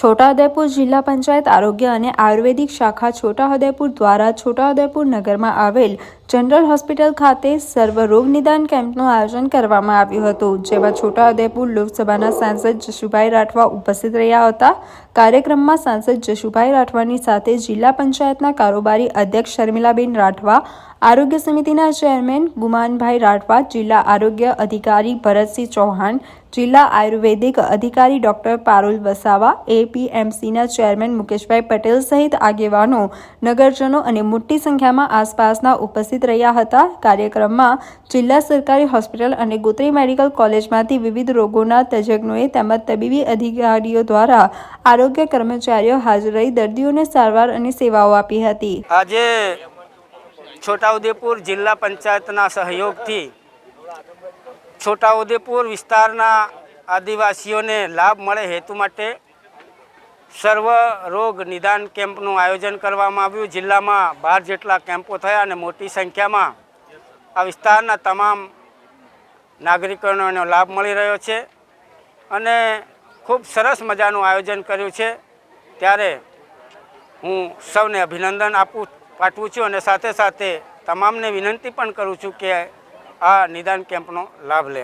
છોટાઉદેપુર જિલ્લા પંચાયત આરોગ્ય અને આયુર્વેદિક શાખા છોટાઉદેપુર દ્વારા છોટાઉદેપુર નગરમાં આવેલ જનરલ હોસ્પિટલ ખાતે સર્વ રોગ નિદાન કેમ્પનું આયોજન કરવામાં આવ્યું હતું, જેમાં છોટાઉદેપુર લોકસભાના સાંસદ જશુભાઈ રાઠવા ઉપસ્થિત રહ્યા હતા. કાર્યક્રમમાં સાંસદ જશુભાઈ રાઠવાની સાથે જિલ્લા પંચાયતના કારોબારી અધ્યક્ષ શર્મિલાબેન રાઠવા, આરોગ્ય સમિતિના ચેરમેન ગુમાનભાઈ રાઠવા, જિલ્લા આરોગ્ય અધિકારી ભરતસિંહ ચૌહાણ જિલ્લા આયુર્વેદિક અધિકારી ડોક્ટર પારુલ વસાવા, એપીએમસીના ચેરમેન મુકેશભાઈ પટેલ સહિત આગેવાનો, નગરજનો અને મોટી સંખ્યામાં આસપાસના ઉપસ્થિત રહ્યા હતા. કાર્યક્રમમાં જિલ્લા સરકારી હોસ્પિટલ અને ગોત્રી મેડિકલ કોલેજમાંથી વિવિધ રોગોના તજજ્ઞોએ તેમજ તબીબી અધિકારીઓ દ્વારા આરોગ્ય કર્મચારીઓ હાજર રહી દર્દીઓને સારવાર અને સેવાઓ આપી હતી. આજે છોટાઉદેપુર જિલ્લા પંચાયતના સહયોગથી છોટાઉદેપુર વિસ્તારના આદિવાસીઓને લાભ મળે હેતુ માટે સર્વ રોગ નિદાન કેમ્પનું આયોજન કરવામાં આવ્યું. જિલ્લામાં બાર જેટલા કેમ્પો થયા અને મોટી સંખ્યામાં આ વિસ્તારના તમામ નાગરિકોનો એનો લાભ મળી રહ્યો છે અને ખૂબ સરસ મજાનું આયોજન કર્યું છે. ત્યારે હું સૌને અભિનંદન આપું, પાઠવું છું અને સાથે સાથે તમામને વિનંતી પણ કરું છું કે આ નિદાન કેમ્પનો લાભ લે.